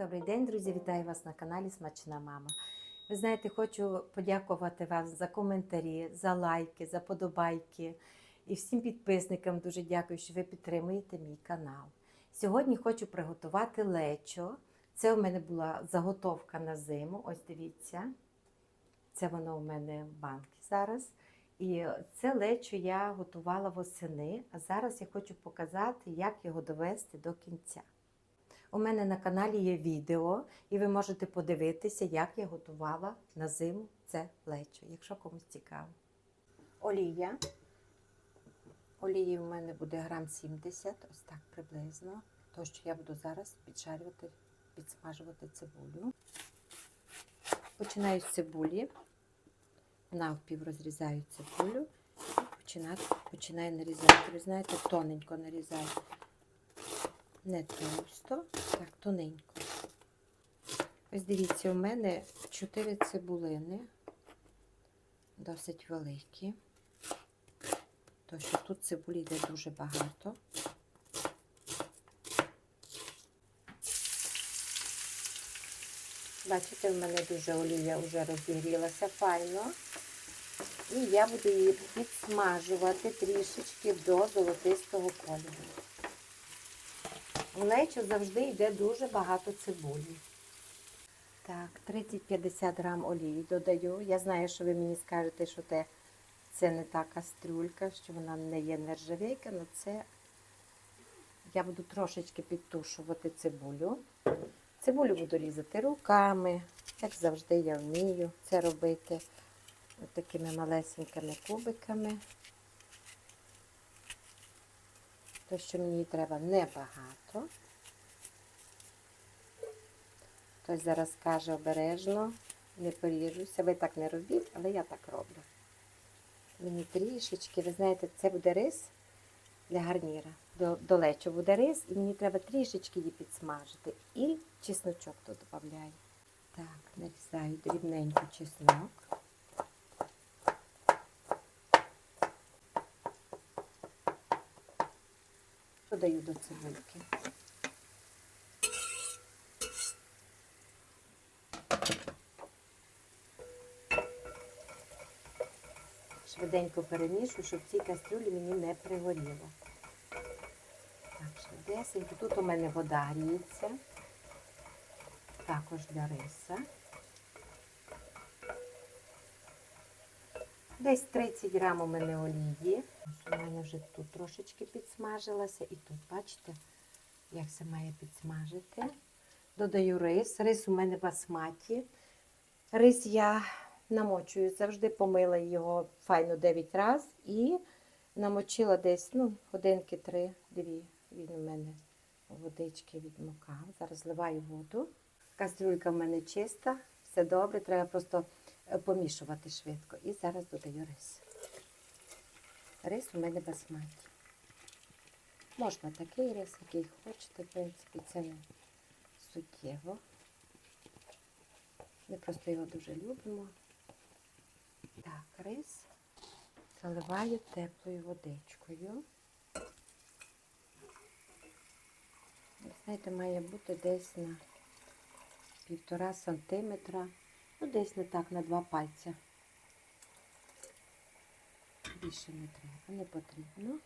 Добрий день, друзі! Вітаю вас на каналі Смачна Мама. Ви знаєте, хочу подякувати вам за коментарі, за лайки, за подобайки. І всім підписникам дуже дякую, що ви підтримуєте мій канал. Сьогодні хочу приготувати лечо. Це у мене була заготовка на зиму. Ось дивіться. Це воно у мене в банки зараз. І це лечо я готувала восени, а зараз я хочу показати, як його довести до кінця. У мене на каналі є відео, і ви можете подивитися, як я готувала на зиму це лечо, якщо комусь цікаво. Олія. Олії у мене буде грам 70, ось так приблизно. То, що я буду зараз підшарювати, підсмажувати цибулю. Починаю з цибулі. Навпів розрізаю цибулю і починаю, починаю нарізати. Ви знаєте, тоненько нарізаю. Не товсто, так, тоненько. Ось дивіться, у мене 4 цибулини, досить великі. То що тут цибулі йде дуже багато. Бачите, в мене дуже олія вже розігрілася файно. І я буду її підсмажувати трішечки до золотистого кольору. В лечо завжди йде дуже багато цибулі. Так, 30-50 грам олії додаю. Я знаю, що ви мені скажете, що це, це не та кастрюлька, що вона не є нержавейка, але це я буду трошечки підтушувати цибулю. Цибулю буду різати руками, як завжди я вмію це робити Ось такими малесенькими кубиками. То, що мені треба небагато. Хтось зараз каже обережно, не поріжуся. Ви так не робіть, але я так роблю. Мені трішечки, ви знаєте, це буде рис для гарніра. До, до лечо буде рис, і мені треба трішечки її підсмажити. І чесночок тут додаю. Так, нарізаю дрібненько чеснок. Додаю до цибульки. Швиденько перемішую, щоб в цій кастрюлі мені не пригоріло. Так, швидесенько. Тут у мене вода гріється, також для риса. Десь 30 грам у мене олії. У мене вже тут трошечки підсмажилася. І тут, бачите, як це має підсмажити. Додаю рис. Рис у мене басматі. Рис я намочую, завжди помила його файно 9 разів і намочила десь ну, годинки 3-2. Він у мене водички відмокав. Зараз зливаю воду. Кастрюлька в мене чиста, все добре, треба просто помішувати швидко. І зараз додаю рис. Рис у мене басматі. Можна такий рис, який хочете, в принципі, це не суттєво. Ми просто його дуже любимо. Так, рис заливаю теплою водичкою. Знаєте, має бути десь на півтора сантиметра. Ну, десь не так, на два пальця. Більше не треба, не потрібно.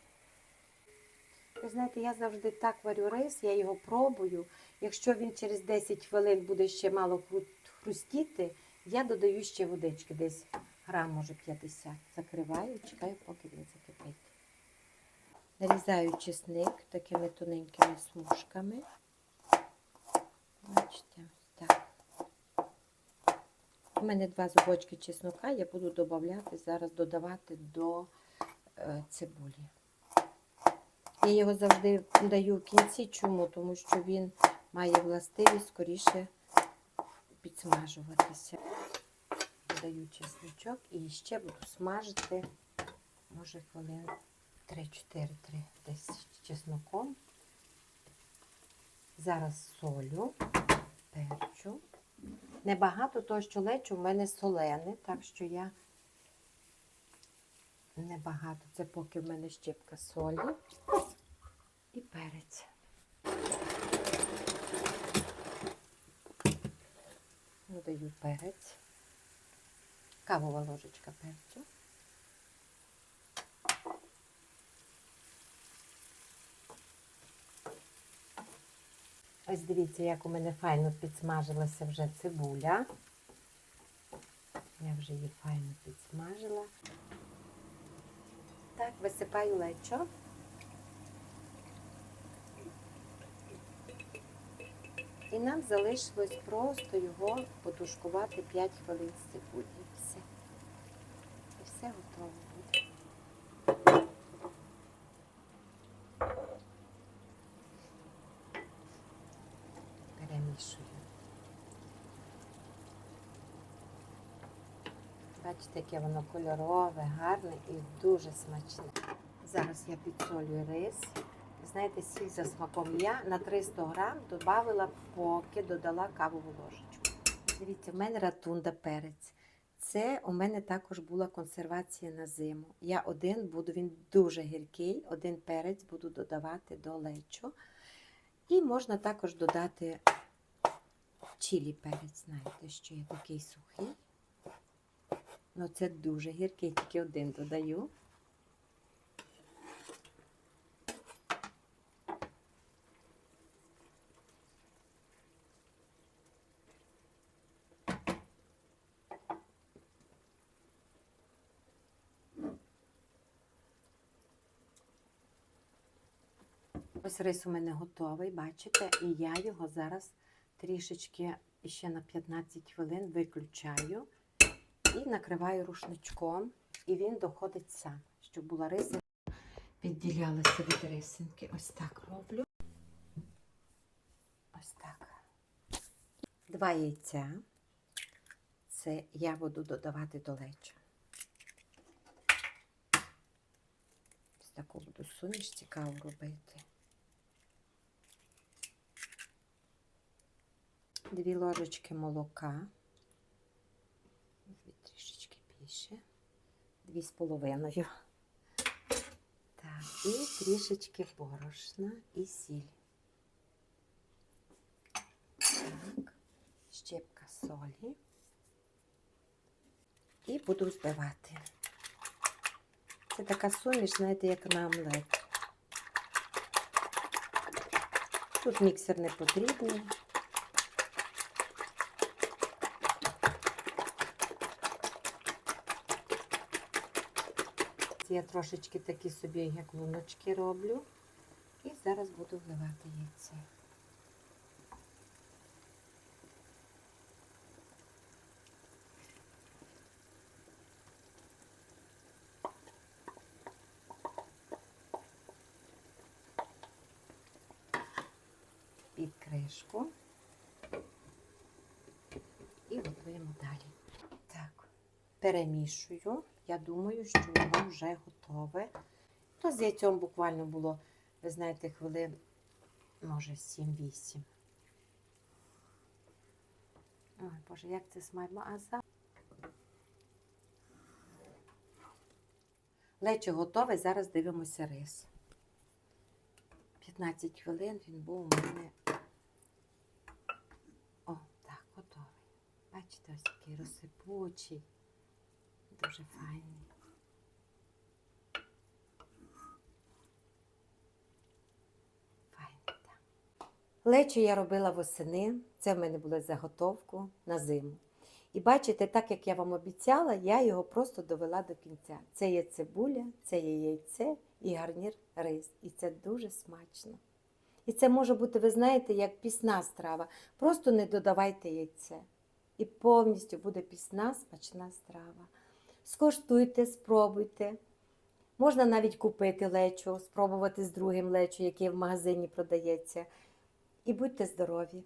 Ви знаєте, я завжди так варю рис, я його пробую. Якщо він через 10 хвилин буде ще мало хрустіти, я додаю ще водички, десь грам, може 50. Закриваю, чекаю, поки він закипить. Нарізаю чесник такими тоненькими смужками. Бачите, ось так. У мене два зубочки чеснока, я буду додавати, зараз додавати до е, цибулі. Я його завжди даю в кінці. Чому? Тому що він має властивість скоріше підсмажуватися. Додаю чесночок і ще буду смажити, може, хвилин 3-4 десь чесноком. Зараз солю, перчу. Небагато того, що лечу, в мене солене, так що я небагато. Це поки в мене щепка солі і перець. додаю перець, кавова ложечка перцю. Ось дивіться, як у мене файно підсмажилася вже цибуля. Я вже її файно підсмажила. Так, висипаю лечо. І нам залишилось просто його потушкувати 5 хвилин з цибулі. І все. І все готово буде. Перемішую. Бачите, яке воно кольорове, гарне і дуже смачне. Зараз я підсолюю рис. Знаєте, сіль за смаком я на 300 грам додавала, поки додала кавову ложечку. Дивіться, в мене ратунда перець. Це у мене також була консервація на зиму. Я один буду, він дуже гіркий, один перець буду додавати до лечо. І можна також додати чилі перець. Знаєте, що є такий сухий. Ну, це дуже гіркий, тільки один додаю. Ось рис у мене готовий, бачите, і я його зараз трішечки ще на 15 хвилин виключаю і накриваю рушничком, і він доходить сам, щоб була риса. Відділялася від рисинки. Ось так роблю. Ось так. Два яйця. Це я буду додавати до леча. Ось таку буду суміш цікаво робити. Дві ложечки молока. Трішечки більше. Дві з половиною. Так, і трішечки борошна і сіль. Так, щепка солі. І буду збивати. Це така суміш, знаєте, як на омлет. Тут міксер не потрібний. Я трошечки такі собі, як луночки роблю. І зараз буду вливати яйце. Під кришку. І готуємо далі. Так, перемішую. Я думаю, що воно вже готове. То з яйцем буквально було, ви знаєте, хвилин, може, 7-8. Ой, Боже, як це смачно. А за... Лечо готове, зараз дивимося рис. 15 хвилин він був у мене. О, так, готовий. Бачите, ось такий розсипучий. Дуже файний. Файний, так. Лечо я робила восени. Це в мене було заготовку на зиму. І бачите, так як я вам обіцяла, я його просто довела до кінця. Це є цибуля, це є яйце і гарнір рис. І це дуже смачно. І це може бути, ви знаєте, як пісна страва. Просто не додавайте яйце. І повністю буде пісна смачна страва. Скоштуйте, спробуйте. Можна навіть купити лечо, спробувати з другим лечо, яке в магазині продається. І будьте здорові!